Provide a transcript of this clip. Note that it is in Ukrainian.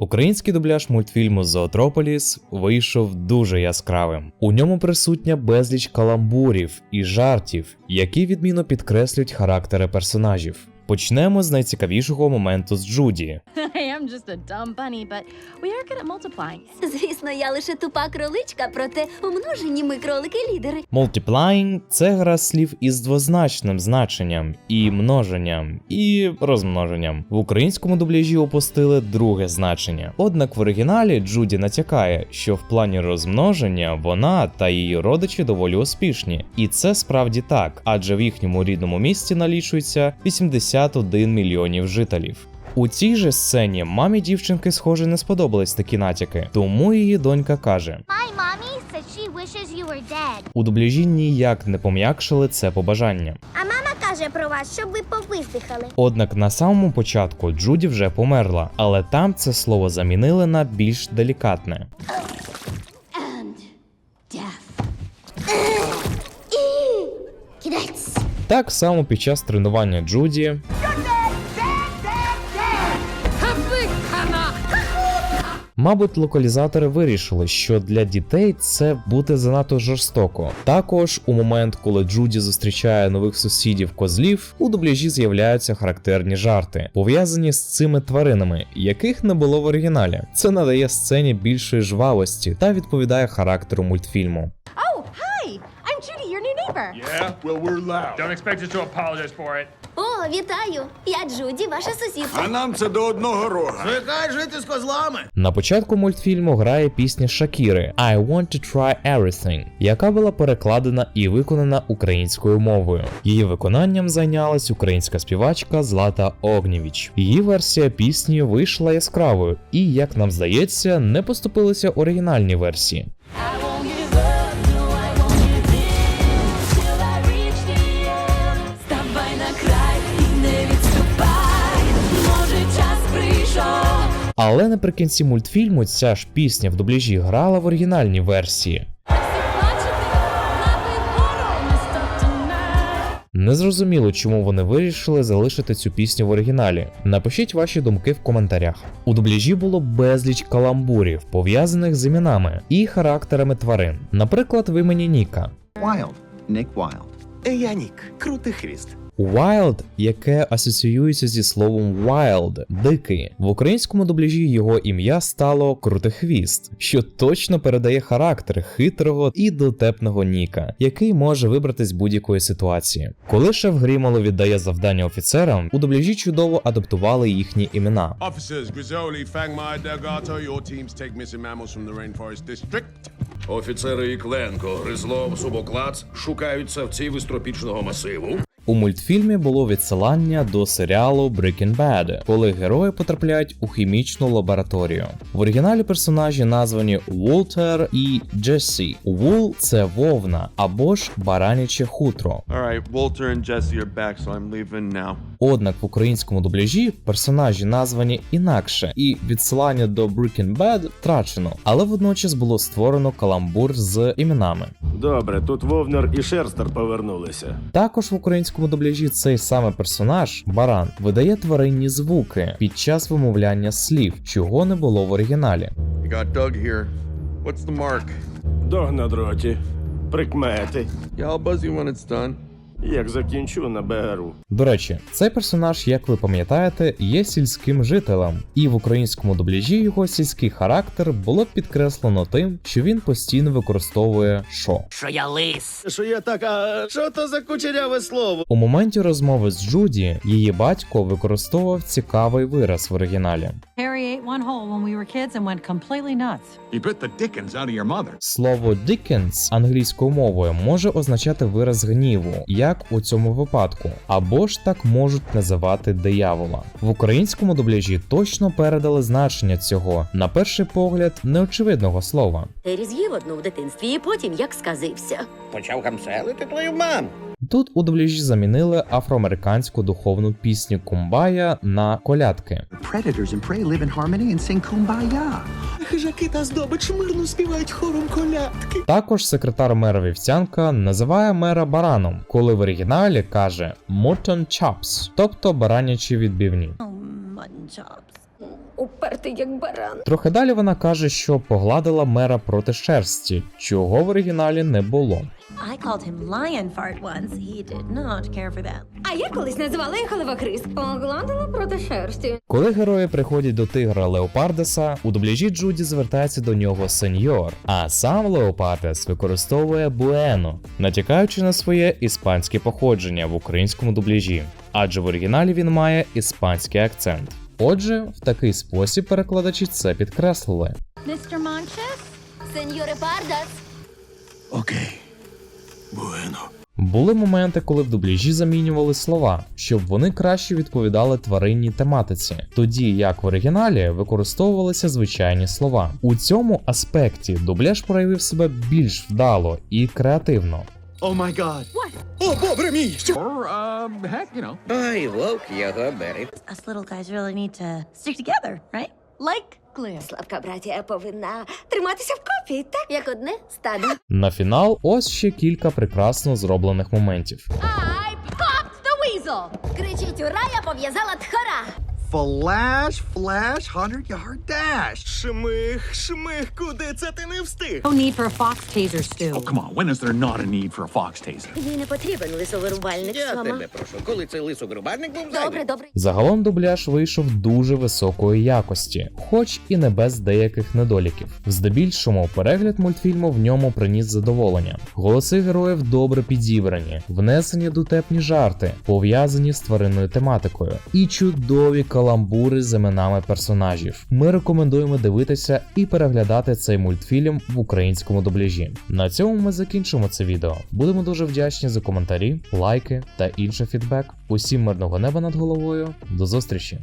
Український дубляж мультфільму Зоотрополіс вийшов дуже яскравим. У ньому присутня безліч каламбурів і жартів, які відмінно підкреслюють характери персонажів. Почнемо з найцікавішого моменту з Джуді. Звісно, я лише тупа кроличка, проте умножені ми кролики-лідери. Multiplying – це гра слів із двозначним значенням, і множенням, і розмноженням. В українському дубляжі опустили друге значення. Однак в оригіналі Джуді натякає, що в плані розмноження вона та її родичі доволі успішні. І це справді так, адже в їхньому рідному місті налічується 81 мільйонів жителів. У цій же сцені мамі дівчинки, схоже, не сподобались такі натяки, тому її донька каже: she wishes you were dead. у дубляжі ніяк не пом'якшили це побажання. А мама каже про вас, щоб ви повисихали. Однак на самому початку Джуді вже померла, але там це слово замінили на більш делікатне. Так само під час тренування Джуді Мабуть, локалізатори вирішили, що для дітей це буде занадто жорстоко. Також у момент, коли Джуді зустрічає нових сусідів козлів, у дубляжі з'являються характерні жарти, пов'язані з цими тваринами, яких не було в оригіналі. Це надає сцені більшої жвавості та відповідає характеру мультфільму. Neighbor. Yeah? Well, we're loud. Don't expect us to apologize for it. О, вітаю! Я Джуді, ваша сусідка. А нам це до одного рога. Звикай жити з козлами. На початку мультфільму грає пісня Шакіри I Want to Try Everything, яка була перекладена і виконана українською мовою. Її виконанням зайнялась українська співачка Злата Огнєвіч. Її версія пісні вийшла яскравою і, як нам здається, не поступилися оригінальні версії. Але наприкінці мультфільму ця ж пісня в дубляжі грала в оригінальній версії. Незрозуміло, чому вони вирішили залишити цю пісню в оригіналі. Напишіть ваші думки в коментарях. У дубляжі було безліч каламбурів, пов'язаних з іменами і характерами тварин. Наприклад, в імені Ніка. Wild. Nick Wild. Я Нік, крутий хвіст. Wild, яке асоціюється зі словом wild – дикий. В українському дубляжі його ім'я стало Крутихвіст, що точно передає характер хитрого і дотепного Ніка, який може вибратись з будь-якої ситуації. Коли шеф Грімоло віддає завдання офіцерам, у дубляжі чудово адаптували їхні імена. Officers Grizzoli, Fangmai, Delgato, your teams take missing mammals from the Rainforest District. Офіцери Ікленко, Гризлов, Субоклац шукають савців із тропічного масиву. У мультфільмі було відсилання до серіалу Breaking Bad, коли герої потрапляють у хімічну лабораторію. В оригіналі персонажі названі Уолтер і Джесі. Вул це вовна або ж бараняче хутро. All right, Walter and Jesse are back, so I'm leaving now. Однак в українському дубляжі персонажі названі інакше, і відсилання до Breaking Bad втрачено, але водночас було створено каламбур з іменами. Добре, тут Вовнер і Шерстер повернулися. Також в українському дубляжі цей саме персонаж, баран, видає тваринні звуки під час вимовляння слів, чого не було в оригіналі. You got Doug here. What's the mark? Дог на дроті. Прикмети. Yeah, I'll buzz you when it's done. Як закінчу, наберу. До речі, цей персонаж, як ви пам'ятаєте, є сільським жителем, і в українському дубляжі його сільський характер було підкреслено тим, що він постійно використовує шо. Що я так, а що то за кучеряве слово? У моменті розмови з Джуді її батько використовував цікавий вираз в оригіналі. Harry ate one hole when we were kids and went completely nuts. He bit the dickens out of your mother. Слово Dickens англійською мовою може означати вираз гніву, як у цьому випадку, або ж так можуть називати диявола. В українському дубляжі точно передали значення цього, на перший погляд, неочевидного слова. Террі з'їв одну в дитинстві і потім як сказився. Почав камселити твою маму. Тут у дубляжі замінили афроамериканську духовну пісню Кумбая на колядки. Predators and prey live in harmony and sing kumbaya. Хижаки та здобич мирно співають хором колядки. Також секретар мера Вівцянка називає мера бараном, коли в оригіналі каже «mutton chops», тобто баранячі відбивні. Oh, chops. Упертий як баран. Трохи далі вона каже, що погладила мера проти шерсті, чого в оригіналі не було. I called him lion fart once. He did not care for that. А я колись називала їх Хрис. Погладила проти шерсті. Коли герої приходять до тигра Леопардеса, у дубляжі Джуді звертається до нього сеньор, а сам Леопардес використовує буено, натякаючи на своє іспанське походження в українському дубляжі, адже в оригіналі він має іспанський акцент. Отже, в такий спосіб перекладачі це підкреслили. Mr. Monches? Сеньоре Пардас. Окей. Буено. Були моменти, коли в дубляжі замінювали слова, щоб вони краще відповідали тваринній тематиці, тоді як в оригіналі використовувалися звичайні слова. У цьому аспекті дубляж проявив себе більш вдало і креативно. О май гад. О, бобре мій! Що? um, Us little guys really need to stick together, right? Like glue. Слабка братія повинна триматися в копі, так? Як одне стадо. На фінал ось ще кілька прекрасно зроблених моментів. I popped the weasel! Кричіть ура, я пов'язала тхора. Flash, flash, 100 yard dash. Шмих, шмих, куди це ти не встиг? No need for a fox taser, Stu. Oh, come on. When is there not a need for a fox taser? Їй не потрібен лисовирубальник, Сома. прошу, коли цей лисогрубарник був Добре, добре. Загалом дубляж вийшов дуже високої якості, хоч і не без деяких недоліків. Здебільшому перегляд мультфільму в ньому приніс задоволення. Голоси героїв добре підібрані, внесені дотепні жарти, пов'язані з тваринною тематикою, і чудові каламбури з іменами персонажів. Ми рекомендуємо дивитися і переглядати цей мультфільм в українському дубляжі. На цьому ми закінчимо це відео. Будемо дуже вдячні за коментарі, лайки та інший фідбек. Усім мирного неба над головою. До зустрічі!